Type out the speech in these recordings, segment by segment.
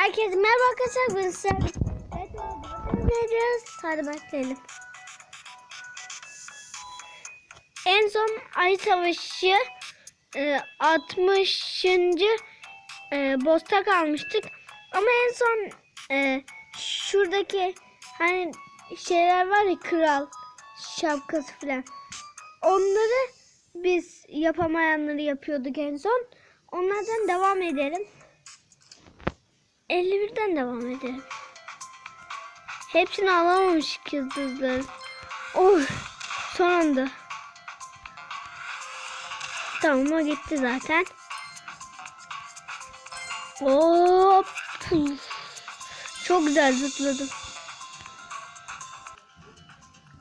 Herkese merhaba arkadaşlar. Bugün evet, oynayacağız. Hadi başlayalım. En son Ay Savaşı e, 60. E, boss'ta kalmıştık. Ama en son e, şuradaki hani şeyler var ya kral şapkası falan. Onları biz yapamayanları yapıyorduk en son. Onlardan devam edelim. 51'den devam edelim. Hepsini alamamış yıldızları. Oh, son anda. Tamam o gitti zaten. Hop. Çok güzel zıpladım.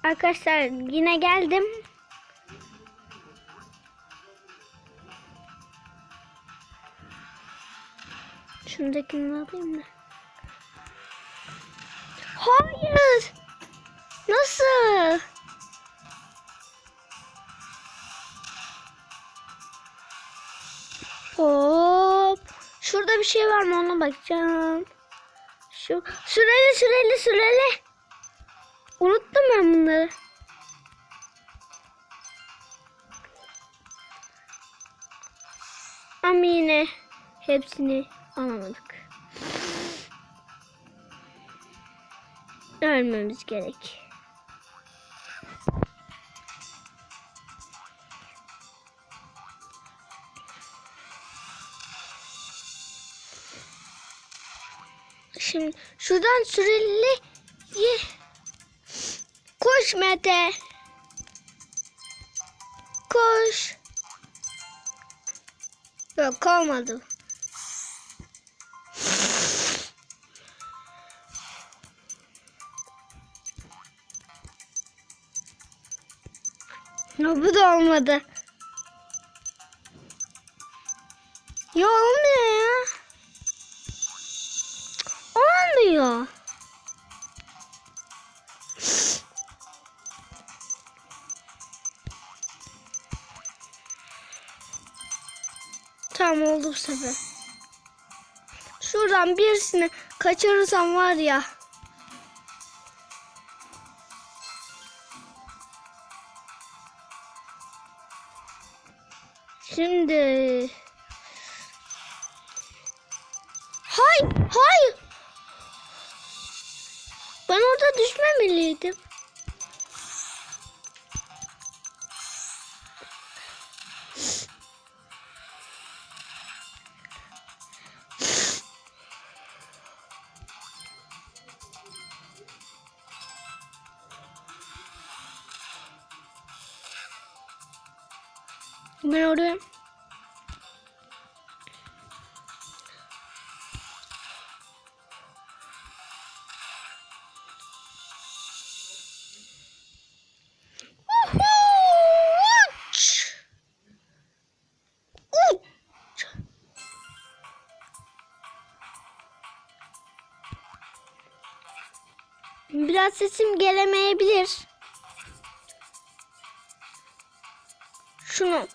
Arkadaşlar yine geldim. Şundakini alayım mı? Hayır. Nasıl? Hop. Şurada bir şey var mı ona bakacağım. Şu süreli süreli süreli. Unuttum ben bunları. Ama yine hepsini alamadık. Ölmemiz gerek. Şimdi şuradan süreli koş Mete. Koş. Yok olmadı. Bu da olmadı. Ya olmuyor ya. Olmuyor. Tamam oldu bu sefer. Şuradan birisini kaçırırsam var ya. Şimdi Hay, hay. Ben orada düşmemeliydim. Ben oradayım. Biraz sesim gelemeyebilir. Şunu.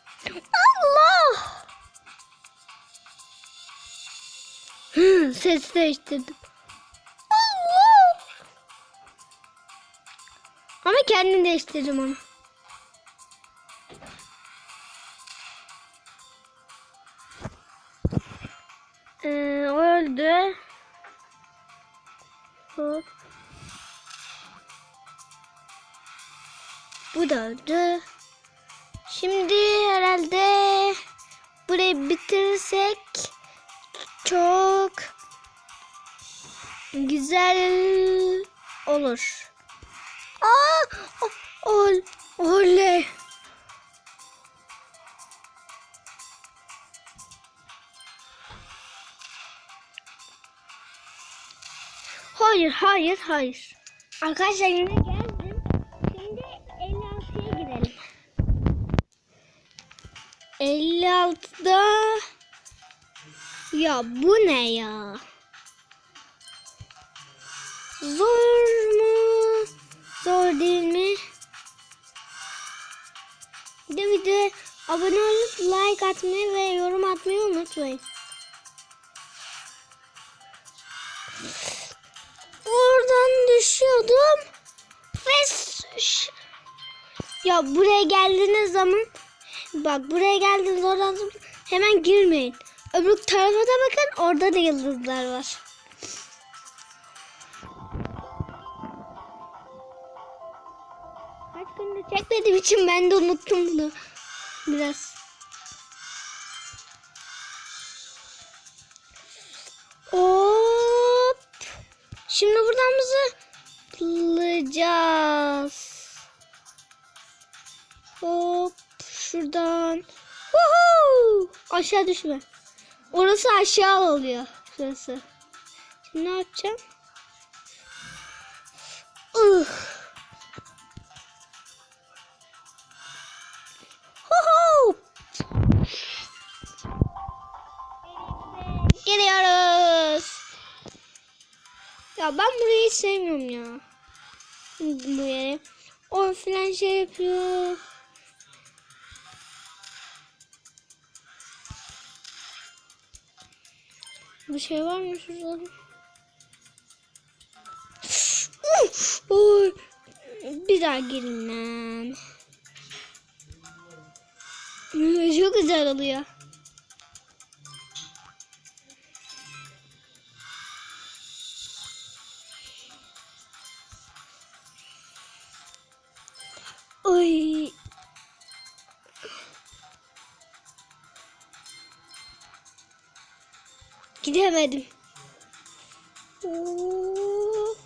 Ses değiştirdim. Ama kendim değiştirdim onu. Ee, öldü. Hop. Bu da öldü. Şimdi herhalde burayı bitirirsek çok güzel olur. Aa, ol, oley. Hayır, hayır, hayır. Arkadaşlar yine geldim. Şimdi 56'ya girelim. 56'da ya bu ne ya? Zor mu? Zor değil mi? De de abone olup like atmayı ve yorum atmayı unutmayın. Oradan düşüyordum. Ve ya buraya geldiğiniz zaman bak buraya geldiğiniz oradan hemen girmeyin. Öbür tarafa da bakın orada da yıldızlar var. Kaç gündür çekmediğim için ben de unuttum bunu. Biraz. Hop. Şimdi buradan zıplayacağız. Hop. Şuradan. Woohoo! Aşağı düşme. Orası aşağı oluyor. Şurası. Şimdi ne yapacağım? Ugh. Gidiyoruz. Ya ben burayı sevmiyorum ya. Bu yeri. O filan şey yapıyor. Bir şey var mı şurada? Bir daha girin lan. Çok güzel oluyor. Oy. Gidemedim. Oo.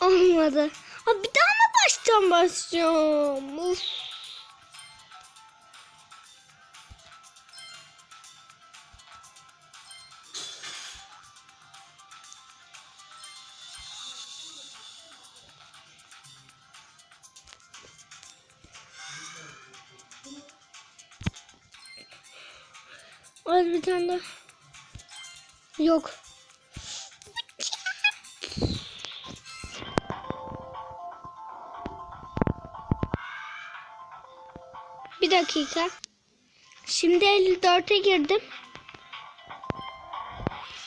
Olmadı. Ha, bir daha mı baştan başlayacağım? Uf. Az bir tane daha. Yok. Bir dakika. Şimdi 54'e girdim.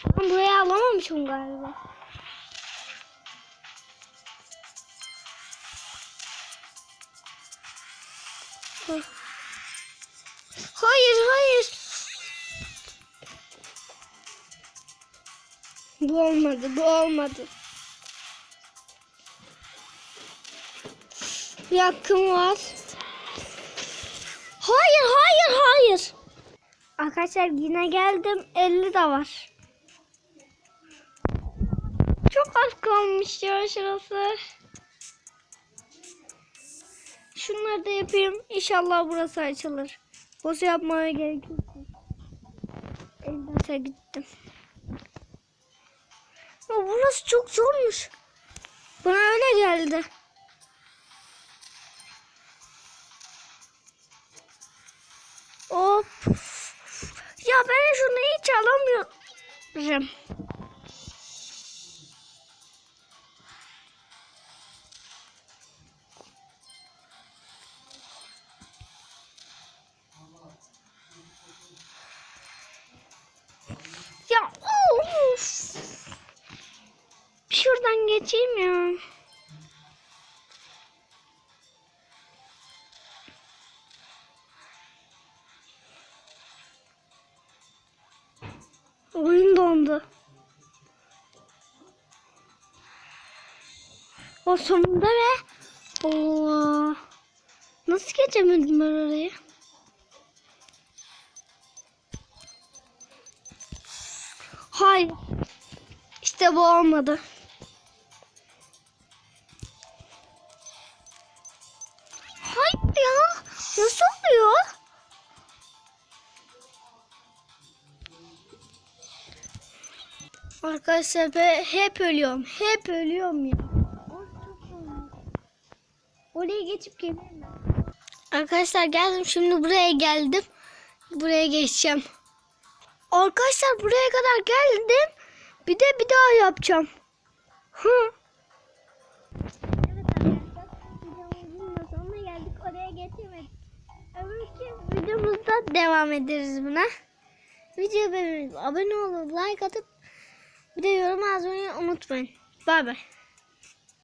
Ben buraya alamamışım galiba. Hayır, hayır. Bu olmadı, bu olmadı. Bir hakkım var. Hayır, hayır, hayır. Arkadaşlar yine geldim. 50 de var. Çok az kalmış ya şurası. Şunları da yapayım. İnşallah burası açılır. Boz yapmaya gerek yok. Elbise gittim. Ya burası çok zormuş. Bana öyle geldi. Hop. Ya ben şunu hiç alamıyorum. Ya. Oyun dondu. O sonunda ve Allah. Nasıl geçemedim ben oraya? Hayır. İşte bu olmadı. Ya. Nasıl oluyor? Arkadaşlar ben hep ölüyorum. Hep ölüyorum ya. Oraya geçip geleyim mi? Arkadaşlar geldim. Şimdi buraya geldim. Buraya geçeceğim. Arkadaşlar buraya kadar geldim. Bir de bir daha yapacağım. Hı. Öbürkü videomuzda devam ederiz buna. Video abone olup like atıp Bir de yorum yazmayı unutmayın. Bay bay.